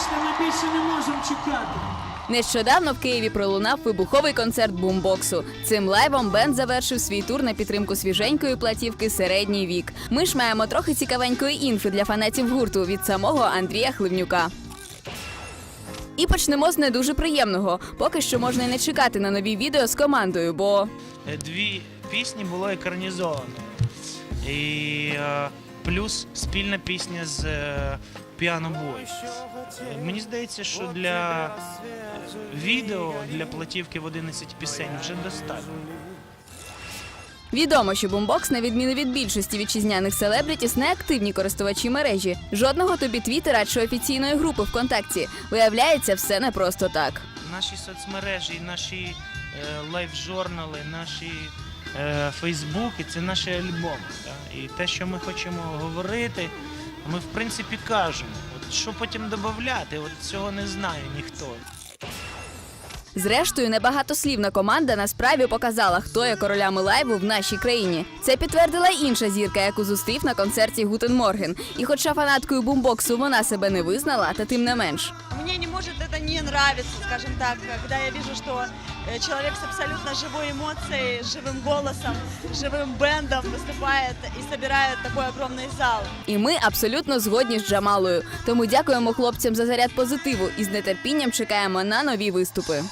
Вибачте, ми більше не можемо чекати. Нещодавно в Києві пролунав вибуховий концерт бумбоксу. Цим лайвом бенд завершив свій тур на підтримку свіженької платівки Середній вік. Ми ж маємо трохи цікавенької інфи для фанатів гурту від самого Андрія Хливнюка. І почнемо з не дуже приємного. Поки що можна й не чекати на нові відео з командою, бо Дві пісні було екранізовано. І е, плюс спільна пісня з е, Piano Boy. Е, Мені здається, що для відео, для платівки в 11 пісень вже достатньо. Відомо, що бумбокс, на відміну від більшості вітчизняних селебрітіс, не активні користувачі мережі. Жодного тобі твіттера чи офіційної групи ВКонтакті. Виявляється, все не просто так. Наші соцмережі, наші е, лайв-журнали, наші е, фейсбуки це наші альбоми. Да? І те, що ми хочемо говорити, ми в принципі кажемо. От що потім додати, от цього не знає ніхто. Зрештою, небагатослівна команда на справі показала, хто є королями лайву в нашій країні. Це підтвердила інша зірка, яку зустрів на концерті Гутен Морген. І хоча фанаткою бумбоксу вона себе не визнала, та тим не менш. Мне не может это не нравиться, скажем так, когда я вижу, что э, человек с абсолютно живой эмоцией, живым голосом, живым бендом выступает и собирает такой огромный зал. І ми абсолютно згодні з Джамалою. Тому дякуємо хлопцям за заряд позитиву і з нетерпінням чекаємо на нові виступи.